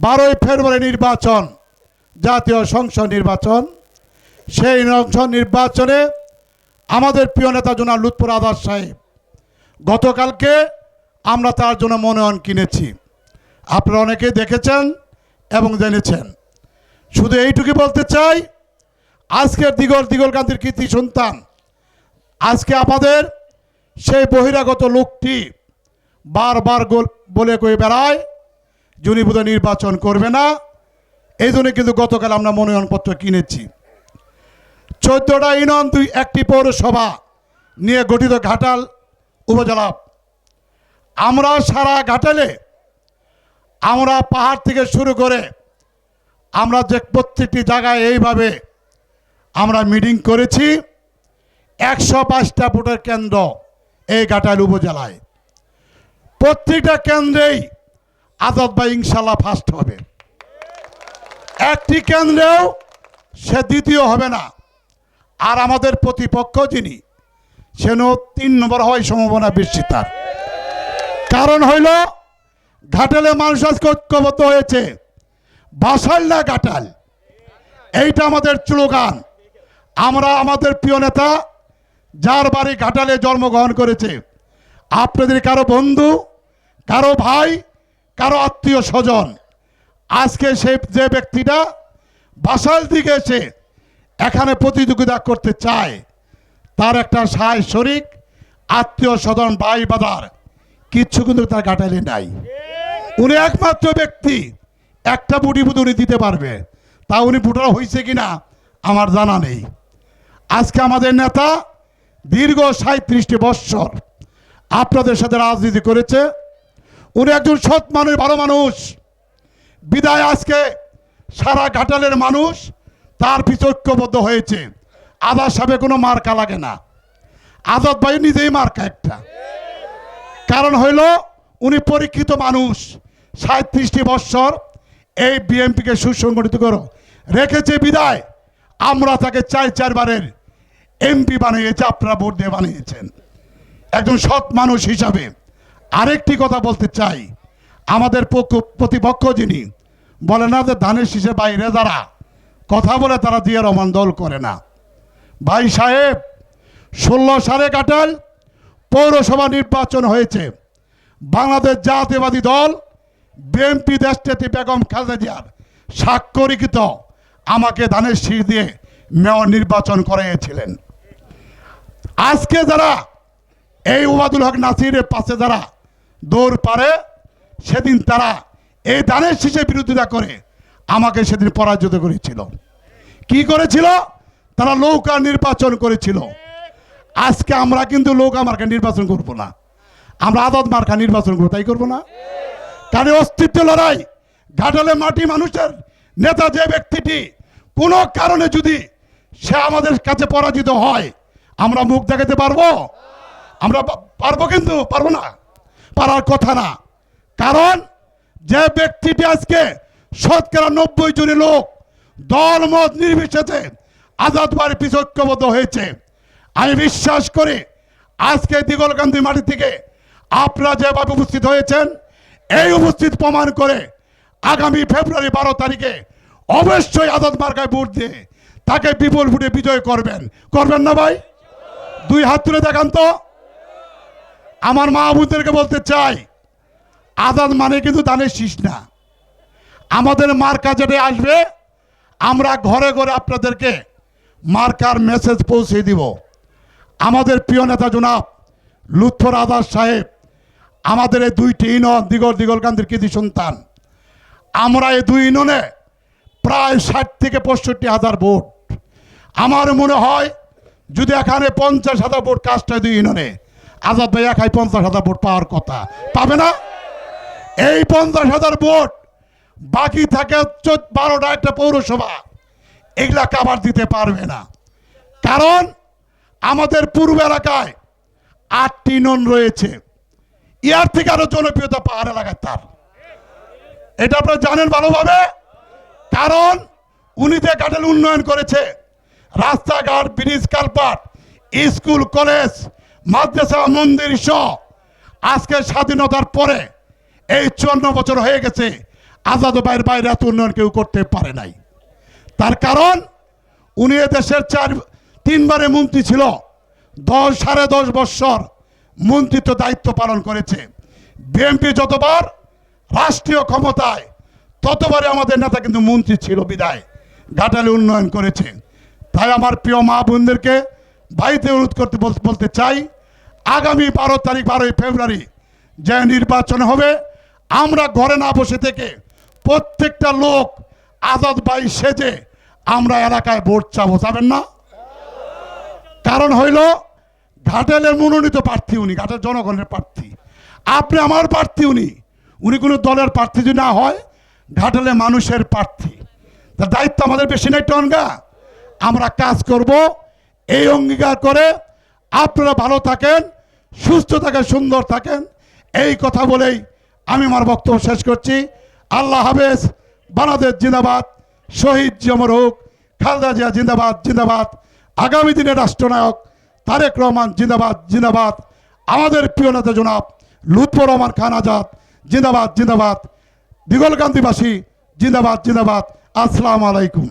বারোই ফেব্রুয়ারি নির্বাচন, জাতীয় সংসদ নির্বাচন। সেই সংসদ নির্বাচনে আমাদের প্রিয় নেতা জোনা লুৎপুর আদার সাহেব, গতকালকে আমরা তার জন্য মনোনয়ন কিনেছি। আপনারা অনেকে দেখেছেন এবং জেনেছেন। শুধু এইটুকু বলতে চাই, আজকের দিগল দিগল গান্ধীর কীর্তি সন্তান, আজকে আমাদের সেই বহিরাগত লোকটি বারবার গোল- বলে কয়ে বেড়ায় যিনি বোধহয় নির্বাচন করবে না। এই জন্য কিন্তু গতকাল আমরা মনোনয়নপত্র কিনেছি। চোদ্দোটা ইউনিয়ন দুই একটি পৌরসভা নিয়ে গঠিত ঘাটাল উপজেলা। আমরা সারা ঘাটালে আমরা পাহাড় থেকে শুরু করে আমরা যে প্রত্যেকটি জায়গায় এইভাবে আমরা মিটিং করেছি, একশো পাঁচটা ভোটের কেন্দ্র এই ঘাটাল উপজেলায়। প্রত্যেকটা কেন্দ্রেই আজাদ ভাই ইনশাল্লাহ ফার্স্ট হবে। একটি কেন্দ্রেও সে দ্বিতীয় হবে না। আর আমাদের প্রতিপক্ষ যিনি সেন তিন নম্বর হওয়ার সম্ভাবনা বেশি তার। কারণ হইল, ঘাটালে মানুষ আজকে ঐক্যবদ্ধ হয়েছে। বাসাল না ঘাটাল। এইটা আমাদের স্লোগান। আমরা আমাদের প্রিয় নেতা, যার বাড়ি ঘাটালে জন্মগ্রহণ করেছে। আপনাদের কারও বন্ধু, কারও ভাই কারও আত্মীয় স্বজন। আজকে সে যে ব্যক্তিটা বাসাল দিকে এসে এখানে প্রতিযোগিতা করতে চায়, তার একটা সায় শরিক, আত্মীয় স্বজন ভাই বাদার, কিচ্ছু কিন্তু তার ঘাটালে নাই। উনি একমাত্র ব্যক্তি, একটা বুটি বুধ উনি দিতে পারবে। তা উনি ভোটার হয়েছে কিনা আমার জানা নেই। আজকে আমাদের নেতা দীর্ঘ সাঁত্রিশটি বৎসর আপনাদের সাথে রাজনীতি করেছে উনি একজন সৎ মানুষ, ভালো মানুষ। বিদায় আজকে সারা ঘাটালের মানুষ তার পিছক্যবদ্ধ হয়েছে। আদার সাহেবে কোনো মার্কা লাগে না। আজাদ ভাই নিজেই মার্কা একটা। কারণ হইল উনি পরীক্ষিত মানুষ। সাঁত্রিশটি বৎসর এই বিএনপিকে সুসংগঠিত করো রেখেছে বিদায়। আমরা তাকে চার চারবারের এমপি বানিয়েছে, আপনারা ভোট দিয়ে বানিয়েছেন। একজন সৎ মানুষ হিসাবে। আরেকটি কথা বলতে চাই। আমাদের পক্ষ- প্রতিপক্ষ যিনি, বলে না যে ধানের শীষের বাইরে যারা, কথা বলে তারা দিয়ে রমান দল করে না। ভাই সাহেব, ষোলো সালে কাটাল পৌরসভা নির্বাচন হয়েছে। বাংলাদেশ জাতীয়বাদী দল, বিএনপি দেশটি বেগম খালেদা জিয়ার স্বাক্ষরিত আমাকে ধানের শীষ দিয়ে মেয়র নির্বাচন করিয়েছিলেন আজকে যারা এই ওবাদুল হক নাসিরের পাশে যারা দৌড় পারে, সেদিন তারা এই দানের শীষের বিরোধিতা করে আমাকে সেদিন পরাজিত করেছিল। কি করেছিল? তারা নৌকা নির্বাচন করেছিল। আজকে আমরা কিন্তু নৌকা মার্কা নির্বাচন করব না। আমরা আদত মার্কা নির্বাচন করব, তাই করব না? কারণ অস্তিত্ব লড়াই, ঘাটালে মাটি মানুষের নেতা যে ব্যক্তিটি, কোনো কারণে যদি সে আমাদের কাছে পরাজিত হয়, আমরা মুখ দেখাতে পারব? আমরা পারব কিন্তু, পারব না। পারার কথা না। কারণ যে ব্যক্তিটি আজকে শতকরা নব্বই জনের লোক দল মত নির্বিশেষে আজাদ বাড়ি পিছক্যবদ্ধ হয়েছে। আমি বিশ্বাস করি আজকে দিগলকান্দি মাটি থেকে আপনারা যেভাবে উপস্থিত হয়েছেন, এই উপস্থিত প্রমাণ করে আগামী ফেব্রুয়ারি বারো তারিখে অবশ্যই আজাদ মার্কায় ভোট দিয়ে তাকে বিপুল ভোটে বিজয় করবেন। করবেন না ভাই? দুই হাত তুলে দেখান তো। আমার মা বোনদেরকে বলতে চাই, আজাদ মানে কিন্তু দানের শীষ না। আমাদের মার্কা যেটা আসবে, আমরা ঘরে ঘরে আপনাদেরকে মার্কার মেসেজ পৌঁছে দিব। আমাদের প্রিয় নেতা জনাব লুৎফর আদার সাহেব, আমাদের এই দুইটি ইউনিয়ন দিগল দিগলকান্দির কৃতি সন্তান, আমরা এই দুই ইননে প্রায় ষাট থেকে পঁয়ষট্টি হাজার ভোট। আমার মনে হয়, যদি এখানে পঞ্চাশ হাজার ভোট কাজটা দুই ইউনিয়নে আজাদ ভাই একাই পঞ্চাশ হাজার ভোট পাওয়ার কথা। পাবে না? এই পঞ্চাশ হাজার ভোট বাকি থাকে বারোটা একটা পৌরসভা। এগুলা কাবার দিতে পারবে না। কারণ আমাদের পূর্ব এলাকায় আটটি নন রয়েছে। ইয়ার থেকে আরও জনপ্রিয়তা পাহাড় এলাকায় তার। এটা আপনারা জানেন ভালোভাবে। কারণ উনি যে ঘাটের উন্নয়ন করেছে, রাস্তাঘাট, ব্রিজ, কালপাট, স্কুল, কলেজ মাদ্রাসা মন্দির সহ আজকে স্বাধীনতার পরে এই চুয়ান্ন বছর হয়ে গেছে, আজাদ বাইরের বাইরে এত উন্নয়ন কেউ করতে পারে নাই। তার কারণ, উনি দেশের চার, তিনবারে মন্ত্রী ছিল। দশ, সাড়ে দশ বৎসর মন্ত্রিত্ব দায়িত্ব পালন করেছে। বিএনপি যতবার রাষ্ট্রীয় ক্ষমতায় ততবারে আমাদের নেতা কিন্তু মন্ত্রী ছিল বিদায়। ঘাটালে উন্নয়ন করেছে। তাই আমার প্রিয় মা বোনদেরকে বাড়িতে অনুরোধ করতে বল- বলতে চাই, আগামী বারো তারিখ, বারোই ফেব্রুয়ারি যে নির্বাচন হবে, আমরা ঘরে না বসে থেকে প্রত্যেকটা লোক আজাদ বাই সেজে আমরা এলাকায় ভোট চাবো, যাবেন না? কারণ হইল ঘাটালের মনোনীত প্রার্থী উনি ঘাটের জনগণের প্রার্থী। আপনি আমার প্রার্থী উনি উনি কোনো দলের প্রার্থী যদি না হয় ঘাটালে মানুষের প্রার্থী। তার দায়িত্ব আমাদের বেশি নাই টনগা। আমরা কাজ করব এই অঙ্গীকার করে আপনারা ভালো থাকেন, সুস্থ থাকেন, সুন্দর থাকেন। এই কথা বলেই আমি আমার বক্তব্য শেষ করছি। আল্লাহ হাফেজ, বাংলাদেশ জিন্দাবাদ, শহীদ জমর হোক, খালদা জিয়া জিন্দাবাদ জিন্দাবাদ। আগামী দিনের রাষ্ট্রনায়ক তারেক রহমান জিন্দাবাদ জিন্দাবাদ। আমাদের প্রিয় নেতা জনাব লুৎফর রহমান খান আজাদ, জিন্দাবাদ জিন্দাবাদ। দিগলকান্তিবাসী জিন্দাবাদ জিন্দাবাদ। আসসালামু আলাইকুম।